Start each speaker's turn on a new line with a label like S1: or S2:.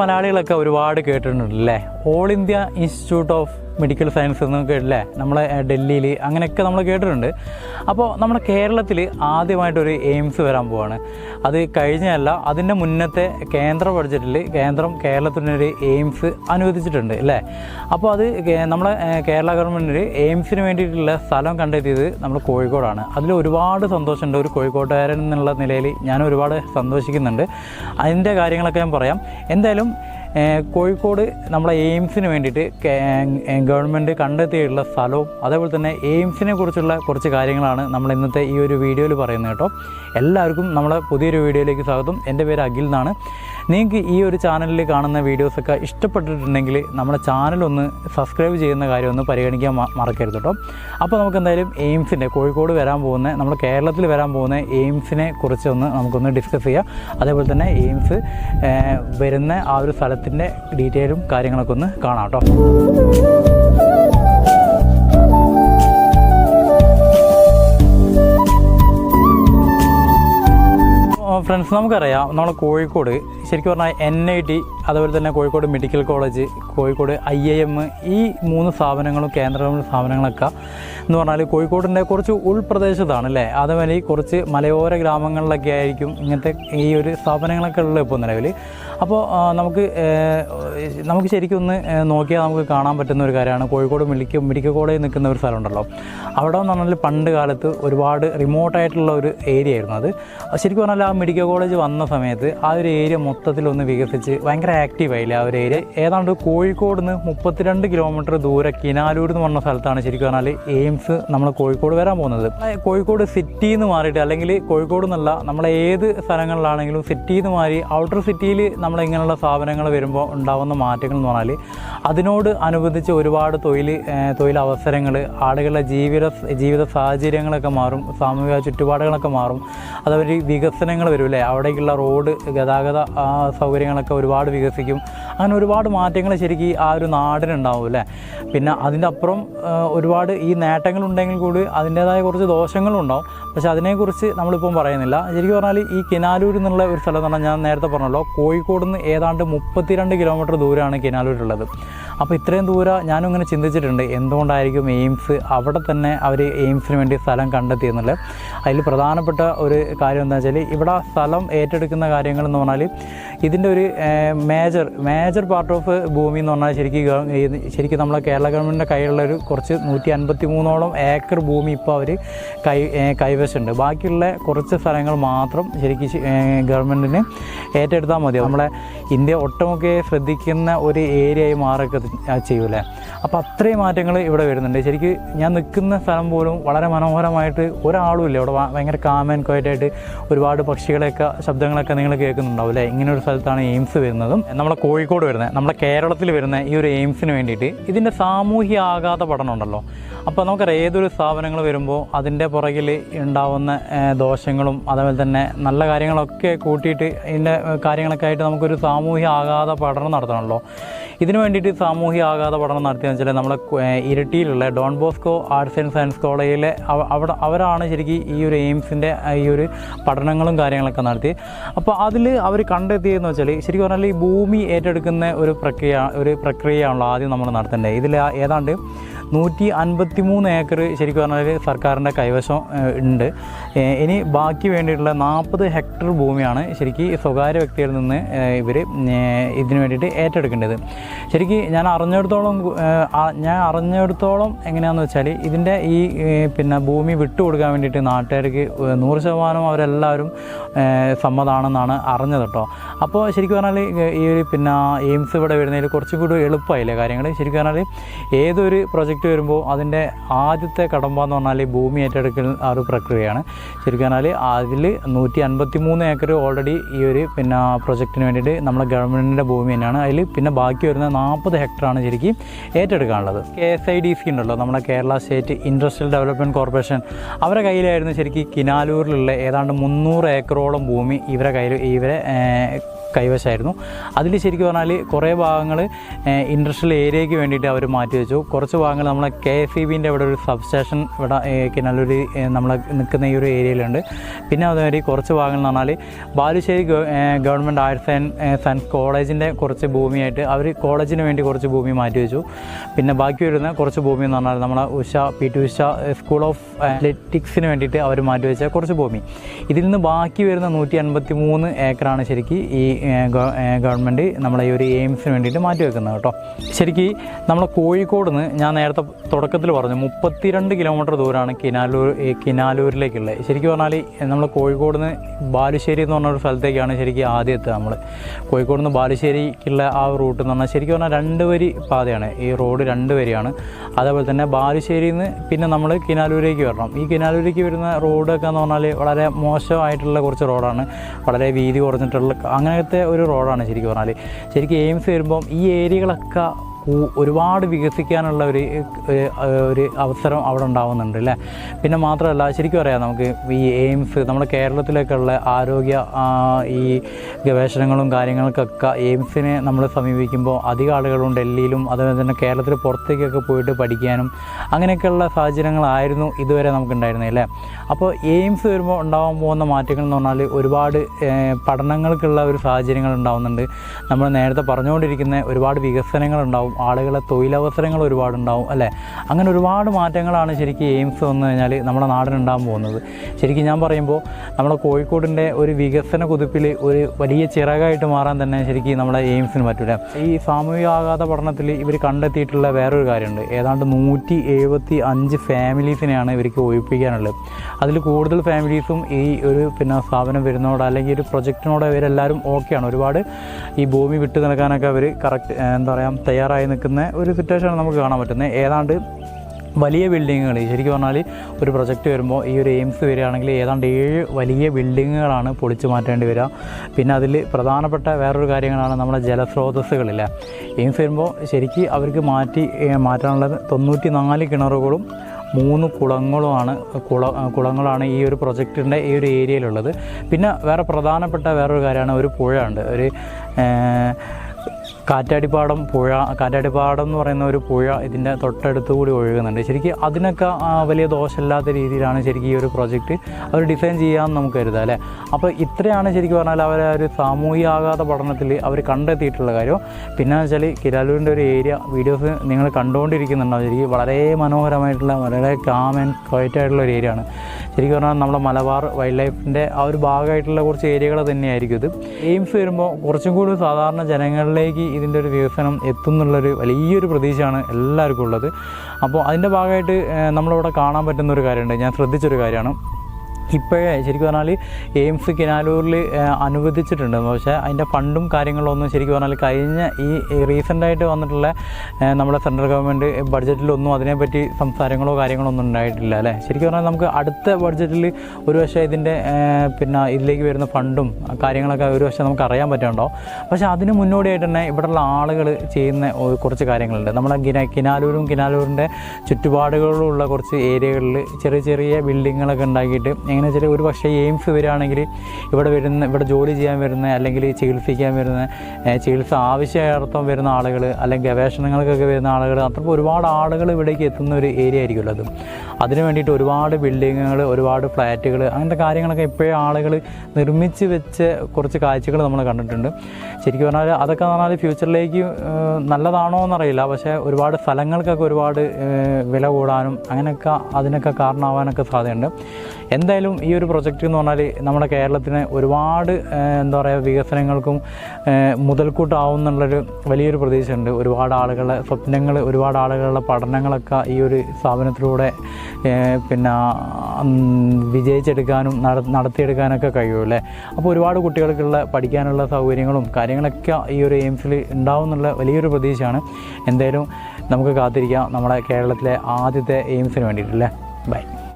S1: മലയാളികളൊക്കെ ഒരുപാട് കേട്ടിട്ടുണ്ടല്ലേ? All India institute of medical science എന്ന് കേട്ടില്ലേ നമ്മളെ ഡൽഹിയിൽ അങ്ങനെയൊക്കെ നമ്മൾ കേട്ടിട്ടുണ്ട്. അപ്പോൾ നമ്മുടെ കേരളത്തിൽ ആദ്യമായിട്ടൊരു എയിംസ് വരാൻ പോവാണ്. അത് കഴിഞ്ഞല്ല അതിന്റെ മുന്നത്തെ കേന്ദ്ര ബഡ്ജറ്റിൽ കേന്ദ്രം കേരളത്തിനൊരു എയിംസ് അനുവദിച്ചിട്ടുണ്ട് അല്ലേ? അപ്പോൾ അത് നമ്മുടെ കേരള ഗവൺമെന്റിന് എയിംസിന് വേണ്ടിയിട്ടുള്ള സ്ഥലം കണ്ടെത്തിയത് നമ്മൾ കോഴിക്കോടാണ്. അതിൽ ഒരുപാട് സന്തോഷമുണ്ട്. ഒരു കോഴിക്കോട്ടുകാരൻ എന്നുള്ള നിലയിൽ ഞാൻ ഒരുപാട് സന്തോഷിക്കുന്നുണ്ട്. അതിന്റെ കാര്യങ്ങളൊക്കെ ഞാൻ പറയാം. എന്തായാലും കോഴിക്കോട് നമ്മളെ എയിംസിന് വേണ്ടിയിട്ട് ഗവൺമെന്റ് കണ്ടെത്തിയിട്ടുള്ള സ്ഥലവും അതേപോലെ തന്നെ എയിംസിനെ കുറിച്ചുള്ള കുറച്ച് കാര്യങ്ങളാണ് നമ്മൾ ഇന്നത്തെ ഈ ഒരു വീഡിയോയിൽ പറയുന്നത് കേട്ടോ. എല്ലാവർക്കും നമ്മളെ പുതിയൊരു വീഡിയോയിലേക്ക് സ്വാഗതം. എന്റെ പേര് അഖിൽ എന്നാണ്. നിങ്ങൾക്ക് ഈ ഒരു ചാനലിൽ കാണുന്ന വീഡിയോസൊക്കെ ഇഷ്ടപ്പെട്ടിട്ടുണ്ടെങ്കിൽ നമ്മുടെ ചാനലൊന്ന് സബ്സ്ക്രൈബ് ചെയ്യുന്ന കാര്യം ഒന്ന് പരിഗണിക്കാൻ മറക്കരുത് കേട്ടോ. അപ്പോൾ നമുക്ക് എന്തായാലും എയിംസിന്റെ കോഴിക്കോട് വരാൻ പോകുന്ന നമ്മൾ കേരളത്തിൽ വരാൻ പോകുന്ന എയിംസിനെ കുറിച്ചൊന്ന് നമുക്കൊന്ന് ഡിസ്കസ് ചെയ്യാം. അതേപോലെ തന്നെ എയിംസ് വരുന്ന ആ ഒരു സ്ഥലത്തിന്റെ ഡീറ്റെയിലും കാര്യങ്ങളൊക്കെ ഒന്ന് കാണാം കേട്ടോ. ഫ്രണ്ട്സ് നമുക്കറിയാം നമ്മളെ കോഴിക്കോട് ശരിക്കും പറഞ്ഞാൽ എൻ ഐ ടി അതുപോലെ തന്നെ Kozhikode medical college Kozhikode I I M ഈ മൂന്ന് സ്ഥാപനങ്ങളും കേന്ദ്ര ഗവൺമെന്റ് സ്ഥാപനങ്ങളൊക്കെ എന്ന് പറഞ്ഞാൽ കോഴിക്കോടിന്റെ കുറച്ച് ഉൾപ്രദേശത്താണ് അല്ലേ? അതേപോലെ കുറച്ച് മലയോര ഗ്രാമങ്ങളിലൊക്കെ ആയിരിക്കും ഇങ്ങനത്തെ ഈ ഒരു സ്ഥാപനങ്ങളൊക്കെ ഉള്ളത് ഇപ്പോൾ നിലവിൽ അപ്പോൾ നമുക്ക് നമുക്ക് ശരിക്കും ഒന്ന് നോക്കിയാൽ നമുക്ക് കാണാൻ പറ്റുന്ന ഒരു കാര്യമാണ് കോഴിക്കോട് മെഡിക്കൽ മെഡിക്കൽ കോളേജ് നിൽക്കുന്ന ഒരു സ്ഥലമുണ്ടല്ലോ. അവിടെ എന്ന് പറഞ്ഞാൽ പണ്ട് കാലത്ത് ഒരുപാട് റിമോട്ടായിട്ടുള്ള ഒരു ഏരിയ ആയിരുന്നു അത്. ശരിക്കും പറഞ്ഞാൽ ആ മെഡിക്കൽ കോളേജ് വന്ന സമയത്ത് ആ ഒരു ഏരിയ മൊത്തത്തിലൊന്ന് വികസിച്ച് ഭയങ്കര ആക്റ്റീവ് ആയില്ലേ ആ ഒരു ഏരിയ ഏതാണ്ട് കോഴിക്കോട് നിന്ന് മുപ്പത്തിരണ്ട് കിലോമീറ്റർ ദൂരെ കിനാലൂർ എന്ന് പറഞ്ഞ സ്ഥലത്താണ് ശരിക്കും പറഞ്ഞാൽ എയിംസ് നമ്മൾ കോഴിക്കോട് വരാൻ പോകുന്നത്. കോഴിക്കോട് സിറ്റി എന്ന് മാറിയിട്ട് അല്ലെങ്കിൽ കോഴിക്കോട് എന്നല്ല നമ്മളെ ഏത് സ്ഥലങ്ങളിലാണെങ്കിലും സിറ്റി എന്ന് മാറി ഔട്ടർ സിറ്റിയിൽ നമ്മൾ ഇങ്ങനെയുള്ള സ്ഥാപനങ്ങൾ വരുമ്പോൾ ഉണ്ടാകുന്ന മാറ്റങ്ങൾ എന്ന് പറഞ്ഞാൽ അതിനോട് അനുബന്ധിച്ച് ഒരുപാട് തൊഴിൽ തൊഴിലവസരങ്ങൾ ആളുകളുടെ ജീവിത ജീവിത സാഹചര്യങ്ങളൊക്കെ മാറും സാമൂഹിക ചുറ്റുപാടുകളൊക്കെ മാറും. അതവർ വികസനങ്ങൾ വരും അല്ലേ? അവിടേക്കുള്ള റോഡ് ഗതാഗത ആ, സൗകര്യങ്ങളൊക്കെ ഒരുപാട് വികസിക്കും. അങ്ങനെ ഒരുപാട് മാറ്റങ്ങൾ ശരിക്കും ആ ഒരു നാടിനുണ്ടാവും അല്ലേ? പിന്നെ അതിന്റെ അപ്പുറം ഒരുപാട് ഈ നേട്ടങ്ങളുണ്ടെങ്കിൽ കൂടി അതിന്റേതായ കുറച്ച് ദോഷങ്ങളും ഉണ്ടാവും പക്ഷേ അതിനെക്കുറിച്ച് നമ്മളിപ്പം പറയുന്നില്ല. ശരിക്കും പറഞ്ഞാൽ ഈ കിനാലൂർ എന്നുള്ള ഒരു സ്ഥലം എന്ന് പറഞ്ഞാൽ ഞാൻ നേരത്തെ പറഞ്ഞല്ലോ കോഴിക്കോട് നിന്ന് ഏതാണ്ട് മുപ്പത്തിരണ്ട് കിലോമീറ്റർ ദൂരമാണ് കിനാലൂരുള്ളത്. അപ്പോൾ ഇത്രയും ദൂരം ഞാനും ഇങ്ങനെ ചിന്തിച്ചിട്ടുണ്ട് എന്തുകൊണ്ടായിരിക്കും എയിംസ് അവിടെ തന്നെ അവർ എയിംസിന് വേണ്ടി സ്ഥലം കണ്ടെത്തിയെന്നുള്ളത്. അതിൽ പ്രധാനപ്പെട്ട ഒരു കാര്യം എന്താ വെച്ചാൽ ഇവിടെ സ്ഥലം ഏറ്റെടുക്കുന്ന കാര്യങ്ങൾ എന്ന് പറഞ്ഞാൽ ഇതിന്റെ ഒരു മേജർ മേജർ പാർട്ട് ഓഫ് ഭൂമി എന്ന് പറഞ്ഞാൽ ശരിക്കും ശരിക്കും നമ്മളെ കേരള ഗവൺമെന്റിന്റെ കയ്യിലുള്ള ഒരു കുറച്ച് നൂറ്റി അൻപത്തി മൂന്നോളം ഏക്കർ ഭൂമി ഇപ്പോൾ അവർ കൈ കൈവശമുണ്ട്. ബാക്കിയുള്ള കുറച്ച് സ്ഥലങ്ങൾ മാത്രം ശരിക്കും ഗവൺമെന്റിന് ഏറ്റെടുത്താൽ മതി. നമ്മളെ ഇന്ത്യ ഒട്ടുമൊക്കെ ശ്രദ്ധിക്കുന്ന ഒരു ഏരിയയായി മാറൊക്കെ ചെയ്യൂലേ അപ്പോൾ അത്രയും മാറ്റങ്ങൾ ഇവിടെ വരുന്നുണ്ട്. ശരിക്കും ഞാൻ നിൽക്കുന്ന സ്ഥലം പോലും വളരെ മനോഹരമായിട്ട് ഒരാളും ഇല്ല. ഇവിടെ ഭയങ്കര കാമൻ ക്വയറ്റായിട്ട് ഒരുപാട് പക്ഷികളെയൊക്കെ ശബ്ദങ്ങളൊക്കെ നിങ്ങൾ കേൾക്കുന്നുണ്ടാവും അല്ലേ? ഇങ്ങനെ ഒരു സ്ഥലത്താണ് എയിംസ് വരുന്നതും നമ്മുടെ കോഴിക്കോട് വരുന്നത് നമ്മുടെ കേരളത്തിൽ വരുന്ന ഈ ഒരു എയിംസിന് വേണ്ടിയിട്ട്. ഇതിന്റെ സാമൂഹ്യ ആഘാത പഠനം ഉണ്ടല്ലോ. അപ്പോൾ നമുക്കറിയാം ഏതൊരു സ്ഥാപനങ്ങൾ വരുമ്പോൾ അതിന്റെ പുറകിൽ ഉണ്ടാവുന്ന ദോഷങ്ങളും അതേപോലെ തന്നെ നല്ല കാര്യങ്ങളൊക്കെ കൂട്ടിയിട്ട് ഇതിന്റെ കാര്യങ്ങളൊക്കെ ആയിട്ട് നമുക്കൊരു സാമൂഹ്യ ആഘാത പഠനം നടത്തണമല്ലോ. ഇതിനു വേണ്ടിയിട്ട് സാമൂഹ്യ ആഘാത പഠനം നടത്തിയെന്ന് വെച്ചാൽ നമ്മുടെ ഇരട്ടിയിലുള്ള Don Bosco arts and science കോളേജിലെ അവ- അവിടെ അവരാണ് ശരിക്കും ഈ ഒരു എയിംസിന്റെ ഈ ഒരു പഠനങ്ങളും കാര്യങ്ങളൊക്കെ നടത്തി. അപ്പോൾ അതിൽ അവർ കണ്ടെത്തിയെന്ന് വെച്ചാൽ ശരിക്കും പറഞ്ഞാൽ ഈ ഭൂമി ഏറ്റെടുക്കുന്ന ഒരു പ്രക്രിയ ഒരു പ്രക്രിയയാണല്ലോ ആദ്യം നമ്മൾ നടത്തേണ്ടത്. ഇതിൽ ഏതാണ്ട് നൂറ്റി അൻപത്തി മൂന്ന് ഏക്കർ ശരിക്കും പറഞ്ഞാൽ സർക്കാരിന്റെ കൈവശം ഉണ്ട്. ഇനി ബാക്കി വേണ്ടിയിട്ടുള്ള നാൽപ്പത് ഹെക്ടർ ഭൂമിയാണ് ശരിക്കും സ്വകാര്യ വ്യക്തികളിൽ നിന്ന് ഇവർ ഇതിന് വേണ്ടിയിട്ട് ഏറ്റെടുക്കേണ്ടത്. ശരിക്കും ഞാൻ അറിഞ്ഞിടത്തോളം ഞാൻ അറിഞ്ഞിടത്തോളം എങ്ങനെയാണെന്ന് വെച്ചാൽ ഇതിന്റെ ഈ പിന്നെ ഭൂമി വിട്ടുകൊടുക്കാൻ വേണ്ടിയിട്ട് നാട്ടുകാർക്ക് നൂറ് ശതമാനം അവരെല്ലാവരും സമ്മതമാണെന്നാണ് അറിഞ്ഞത് കേട്ടോ. അപ്പോൾ ശരിക്കും പറഞ്ഞാൽ ഈ ഒരു പിന്നെ എയിംസ് ഇവിടെ വരുന്നതിൽ കുറച്ചും കൂടി എളുപ്പമായില്ലേ കാര്യങ്ങൾ ശരിക്കും പറഞ്ഞാൽ ഏതൊരു പ്രൊജക്റ്റ് വരുമ്പോൾ അതിന്റെ ആദ്യത്തെ കടമ്പ എന്ന് പറഞ്ഞാൽ ഈ ഭൂമി ഏറ്റെടുക്കൽ ആ ഒരു പ്രക്രിയയാണ്. ശരിക്കും പറഞ്ഞാൽ അതിൽ നൂറ്റി അൻപത്തി മൂന്ന് ഏക്കർ ഓൾറെഡി ഈ ഒരു പിന്നെ പ്രൊജക്റ്റിന് വേണ്ടിയിട്ട് നമ്മുടെ ഗവൺമെന്റിന്റെ ഭൂമി തന്നെയാണ്. അതിൽ പിന്നെ ബാക്കി വരുന്ന നാൽപ്പത് ഹെക്ടറാണ് ശരിക്കും ഏറ്റെടുക്കാനുള്ളത്. K S I D C ഉണ്ടല്ലോ നമ്മുടെ Kerala state industrial development corporation. അവരുടെ കയ്യിലായിരുന്നു ശരിക്കും കിനാലൂരിലുള്ള ഏതാണ്ട് മുന്നൂറ് ഏക്കറോളം ഭൂമി ഇവരെ കയ്യിൽ ഇവരെ കൈവശമായിരുന്നു. അതിൽ ശരിക്കും പറഞ്ഞാൽ കുറേ ഭാഗങ്ങൾ ഇൻഡസ്ട്രിയൽ ഏരിയയ്ക്ക് വേണ്ടിയിട്ട് അവർ മാറ്റി വെച്ചു. കുറച്ച് ഭാഗങ്ങൾ നമ്മളെ കെ എസ് ഇ ബിന്റെ ഇവിടെ ഒരു സബ് സ്റ്റേഷൻ ഇവിടെ കിണലൂർ നമ്മൾ നിൽക്കുന്ന ഈ ഒരു ഏരിയയിലുണ്ട്. പിന്നെ അതുമാതിരി കുറച്ച് ഭാഗങ്ങൾ എന്ന് പറഞ്ഞാൽ Balussery government arts and science കോളേജിന്റെ കുറച്ച് ഭൂമിയായിട്ട് അവർ കോളേജിന് വേണ്ടി കുറച്ച് ഭൂമി മാറ്റി വെച്ചു. പിന്നെ ബാക്കി വരുന്ന കുറച്ച് ഭൂമി എന്ന് പറഞ്ഞാൽ നമ്മളെ Usha P T Usha school of അത്ലറ്റിക്സിന് വേണ്ടിയിട്ട് അവർ മാറ്റി വെച്ച കുറച്ച് ഭൂമി. ഇതിൽ നിന്ന് ബാക്കി വരുന്ന നൂറ്റി അൻപത്തി മൂന്ന് ഏക്കറാണ് ശരിക്കും ഈ ഗവൺമെന്റ് നമ്മളെ ഈ ഒരു എയിംസിന് വേണ്ടിയിട്ട് മാറ്റി വെക്കുന്നത് കേട്ടോ. ശരിക്കും നമ്മൾ കോഴിക്കോട് നിന്ന് ഞാൻ നേരത്തെ തുടക്കത്തിൽ പറഞ്ഞു മുപ്പത്തിരണ്ട് കിലോമീറ്റർ ദൂരമാണ് കിനാലൂർ കിനാലൂരിലേക്കുള്ളത്. ശരിക്കും പറഞ്ഞാൽ നമ്മൾ കോഴിക്കോട് നിന്ന് ബാലുശ്ശേരി എന്ന് പറഞ്ഞ ഒരു സ്ഥലത്തേക്കാണ് ശരിക്കും ആദ്യം എത്തുക നമ്മൾ കോഴിക്കോട് നിന്ന് ബാലുശ്ശേരിക്കുള്ള ആ റൂട്ട് എന്ന് പറഞ്ഞാൽ ശരിക്കും പറഞ്ഞാൽ രണ്ട് വരി പാതയാണ്. ഈ റോഡ് രണ്ട് വരിയാണ്. അതേപോലെ തന്നെ ബാലുശ്ശേരിയിൽ നിന്ന് പിന്നെ നമ്മൾ കിനാലൂരേക്ക് വരണം. ഈ കിനാലൂരേക്ക് വരുന്ന റോഡൊക്കെ എന്ന് പറഞ്ഞാൽ വളരെ മോശമായിട്ടുള്ള കുറച്ച് റോഡാണ്. വളരെ വീതി കുറഞ്ഞിട്ടുള്ള അങ്ങനത്തെ ഒരു റോഡാണ് ശരിക്കും പറഞ്ഞാൽ ശരിക്കും എയിംസ് വരുമ്പം ഈ ഏരിയകളൊക്കെ ഒരുപാട് വികസിക്കാനുള്ള ഒരു ഒരു അവസരം അവിടെ ഉണ്ടാവുന്നുണ്ട് അല്ലേ? പിന്നെ മാത്രമല്ല ശരിക്കും അറിയാം നമുക്ക് ഈ എയിംസ് നമ്മുടെ കേരളത്തിലേക്കുള്ള ആരോഗ്യ ഈ ഗവേഷണങ്ങളും കാര്യങ്ങൾക്കൊക്കെ എയിംസിനെ നമ്മൾ സമീപിക്കുമ്പോൾ അധികം ആളുകളും ഡൽഹിയിലും അതുപോലെ തന്നെ കേരളത്തിൽ പുറത്തേക്കൊക്കെ പോയിട്ട് പഠിക്കാനും അങ്ങനെയൊക്കെയുള്ള സാഹചര്യങ്ങളായിരുന്നു ഇതുവരെ നമുക്കുണ്ടായിരുന്നത് അല്ലേ? അപ്പോൾ എയിംസ് വരുമ്പോൾ ഉണ്ടാവാൻ പോകുന്ന മാറ്റങ്ങൾ എന്ന് പറഞ്ഞാൽ ഒരുപാട് പഠനങ്ങൾക്കുള്ള ഒരു സാഹചര്യങ്ങൾ ഉണ്ടാവുന്നുണ്ട്. നമ്മൾ നേരത്തെ പറഞ്ഞുകൊണ്ടിരിക്കുന്ന ഒരുപാട് വികസനങ്ങൾ ഉണ്ടാവും. ആളുകളെ തൊഴിലവസരങ്ങൾ ഒരുപാടുണ്ടാവും അല്ലേ? അങ്ങനെ ഒരുപാട് മാറ്റങ്ങളാണ് ശരിക്കും എയിംസ് വന്നു കഴിഞ്ഞാൽ നമ്മുടെ നാടിനുണ്ടാകാൻ പോകുന്നത്. ശരിക്കും ഞാൻ പറയുമ്പോൾ നമ്മുടെ കോഴിക്കോടിന്റെ ഒരു വികസന കുതിപ്പിൽ ഒരു വലിയ ചിറകായിട്ട് മാറാൻ തന്നെ ശരിക്കും നമ്മുടെ എയിംസിന് പറ്റില്ല ഈ സാമൂഹിക ആഘാത പഠനത്തിൽ ഇവർ കണ്ടെത്തിയിട്ടുള്ള വേറൊരു കാര്യമുണ്ട്. ഏതാണ്ട് നൂറ്റി എഴുപത്തി അഞ്ച് ഫാമിലീസിനെയാണ് ഇവർക്ക് ഒഴിപ്പിക്കാനുള്ളത്. അതിൽ കൂടുതൽ ഫാമിലീസും ഈ ഒരു പിന്നെ സ്ഥാപനം വരുന്നതോട് അല്ലെങ്കിൽ ഒരു പ്രൊജക്റ്റിനോട് ഇവരെല്ലാവരും ഓക്കെയാണ്. ഒരുപാട് ഈ ഭൂമി വിട്ടു നിൽക്കാനൊക്കെ അവർ കറക്റ്റ് എന്താ പറയുക തയ്യാറായി നിൽക്കുന്ന ഒരു സിറ്റുവേഷനാണ് നമുക്ക് കാണാൻ പറ്റുന്നത്. ഏതാണ്ട് വലിയ ബിൽഡിങ്ങുകൾ ശരിക്കും പറഞ്ഞാൽ ഒരു പ്രൊജക്റ്റ് വരുമ്പോൾ ഈ ഒരു എയിംസ് വരികയാണെങ്കിൽ ഏതാണ്ട് ഏഴ് വലിയ ബിൽഡിങ്ങുകളാണ് പൊളിച്ചു മാറ്റേണ്ടി വരിക. പിന്നെ അതിൽ പ്രധാനപ്പെട്ട വേറൊരു കാര്യങ്ങളാണ് നമ്മുടെ ജലസ്രോതസ്സുകളില്ല എയിംസ് വരുമ്പോൾ ശരിക്കും അവർക്ക് മാറ്റി മാറ്റാനുള്ളത് തൊണ്ണൂറ്റി നാല് കിണറുകളും മൂന്ന് കുളങ്ങളുമാണ് കുള കുളങ്ങളാണ് ഈ ഒരു പ്രൊജക്റ്റിന്റെ ഈ ഒരു ഏരിയയിലുള്ളത് പിന്നെ വേറെ പ്രധാനപ്പെട്ട വേറൊരു കാര്യമാണ് ഒരു പുഴയുണ്ട്. ഒരു കാറ്റാടിപ്പാടം പുഴ കാറ്റാടിപ്പാടം എന്ന് പറയുന്ന ഒരു പുഴ ഇതിന്റെ തൊട്ടടുത്ത് കൂടി ഒഴുകുന്നുണ്ട്. ശരിക്കും അതിനൊക്കെ വലിയ ദോഷമില്ലാത്ത രീതിയിലാണ് ശരിക്കും ഈ ഒരു പ്രോജക്റ്റ് അവർ ഡിസൈൻ ചെയ്യാമെന്ന് നമുക്ക് കരുതാം അല്ലേ? അപ്പോൾ ഇത്രയാണ് ശരിക്കും പറഞ്ഞാൽ അവർ ആ ഒരു സാമൂഹിക ആഘാത പഠനത്തിൽ അവർ കണ്ടെത്തിയിട്ടുള്ള കാര്യം. പിന്നെ വെച്ചാൽ കിരാലൂരിന്റെ ഒരു ഏരിയ വീഡിയോസ് നിങ്ങൾ കണ്ടുകൊണ്ടിരിക്കുന്നുണ്ടോ? ശരിക്കും വളരെ മനോഹരമായിട്ടുള്ള വളരെ കാം ആൻഡ് ക്വയറ്റ് ആയിട്ടുള്ള ഒരു ഏരിയയാണ്. ശരിക്കും പറഞ്ഞാൽ നമ്മുടെ മലബാർ വൈൽഡ് ലൈഫിന്റെ ആ ഒരു ഭാഗമായിട്ടുള്ള കുറച്ച് ഏരിയകൾ തന്നെയായിരിക്കും ഇത്. എയിംസ് വരുമ്പോൾ കുറച്ചും കൂടി സാധാരണ ജനങ്ങളിലേക്ക് ഇതിന്റെ ഒരു വികസനം എത്തുന്നുള്ളൊരു വലിയൊരു പ്രതീക്ഷയാണ് എല്ലാവർക്കും ഉള്ളത്. അപ്പോൾ അതിന്റെ ഭാഗമായിട്ട് നമ്മളിവിടെ കാണാൻ പറ്റുന്ന ഒരു കാര്യമുണ്ട്. ഞാൻ ശ്രദ്ധിച്ചൊരു കാര്യമാണ്. ഇപ്പോഴേ ശരിക്കും പറഞ്ഞാൽ എയിംസ് കിനാലൂരിൽ അനുവദിച്ചിട്ടുണ്ട്. പക്ഷേ അതിന്റെ ഫണ്ടും കാര്യങ്ങളൊന്നും ശരിക്കും പറഞ്ഞാൽ കഴിഞ്ഞ ഈ റീസെന്റായിട്ട് വന്നിട്ടുള്ള നമ്മുടെ സെൻട്രൽ ഗവൺമെന്റ് ബഡ്ജറ്റിലൊന്നും അതിനെപ്പറ്റി സംസാരങ്ങളോ കാര്യങ്ങളോ ഒന്നും ഉണ്ടായിട്ടില്ല അല്ലേ? ശരിക്കും പറഞ്ഞാൽ നമുക്ക് അടുത്ത ബഡ്ജറ്റിൽ ഒരു പക്ഷേ ഇതിന്റെ പിന്നെ ഇതിലേക്ക് വരുന്ന ഫണ്ടും കാര്യങ്ങളൊക്കെ ഒരു പക്ഷേ നമുക്ക് അറിയാൻ പറ്റുന്നുണ്ടോ? പക്ഷേ അതിന് മുന്നോടിയായിട്ട് തന്നെ ഇവിടെയുള്ള ആളുകൾ ചെയ്യുന്ന കുറച്ച് കാര്യങ്ങളുണ്ട്. നമ്മുടെ കിന കിനാലൂരും കിനാലൂരിന്റെ ചുറ്റുപാടുകളിലുള്ള കുറച്ച് ഏരിയകളിൽ ചെറിയ ചെറിയ ബിൽഡിങ്ങുകളൊക്കെ ഉണ്ടാക്കിയിട്ട് എങ്ങനെ വെച്ചാൽ ഒരു പക്ഷേ എയിംസ് വരികയാണെങ്കിൽ ഇവിടെ വരുന്ന ഇവിടെ ജോലി ചെയ്യാൻ വരുന്ന അല്ലെങ്കിൽ ചികിത്സിക്കാൻ വരുന്ന ചികിത്സ ആവശ്യാർത്ഥം വരുന്ന ആളുകൾ അല്ലെങ്കിൽ ഗവേഷണങ്ങൾക്കൊക്കെ വരുന്ന ആളുകൾ അത്രയും ഒരുപാട് ആളുകൾ ഇവിടേക്ക് എത്തുന്ന ഒരു ഏരിയ ആയിരിക്കുമല്ലോ അത്. അതിന് വേണ്ടിയിട്ട് ഒരുപാട് ബിൽഡിങ്ങുകൾ ഒരുപാട് ഫ്ലാറ്റുകൾ അങ്ങനത്തെ കാര്യങ്ങളൊക്കെ ഇപ്പോഴേ ആളുകൾ നിർമ്മിച്ച് വെച്ച കുറച്ച് കാഴ്ചകൾ നമ്മൾ കണ്ടിട്ടുണ്ട്. ശരിക്കും പറഞ്ഞാൽ അതൊക്കെ പറഞ്ഞാൽ ഫ്യൂച്ചറിലേക്ക് നല്ലതാണോ എന്നറിയില്ല. പക്ഷേ ഒരുപാട് സ്ഥലങ്ങൾക്കൊക്കെ ഒരുപാട് വില കൂടാനും അങ്ങനെയൊക്കെ അതിനൊക്കെ കാരണമാവാനൊക്കെ സാധ്യതയുണ്ട്. എന്തായാലും ഈ ഒരു പ്രൊജക്റ്റ് എന്ന് പറഞ്ഞാൽ നമ്മുടെ കേരളത്തിന് ഒരുപാട് എന്താ പറയുക വികസനങ്ങൾക്കും മുതൽക്കൂട്ടാവുന്നുള്ളൊരു വലിയൊരു പ്രതീക്ഷയുണ്ട്. ഒരുപാട് ആളുകളുടെ സ്വപ്നങ്ങൾ ഒരുപാട് ആളുകളുടെ പഠനങ്ങളൊക്കെ ഈ ഒരു സ്ഥാപനത്തിലൂടെ പിന്നെ വിജയിച്ചെടുക്കാനും നട നടത്തിയെടുക്കാനൊക്കെ കഴിയും അല്ലേ? അപ്പോൾ ഒരുപാട് കുട്ടികൾക്കുള്ള പഠിക്കാനുള്ള സൗകര്യങ്ങളും കാര്യങ്ങളൊക്കെ ഈ ഒരു എയിംസിൽ ഉണ്ടാവും എന്നുള്ള വലിയൊരു പ്രതീക്ഷയാണ്. എന്തായാലും നമുക്ക് കാത്തിരിക്കാം നമ്മുടെ കേരളത്തിലെ ആദ്യത്തെ എയിംസിന് വേണ്ടിയിട്ടല്ലേ ബൈ.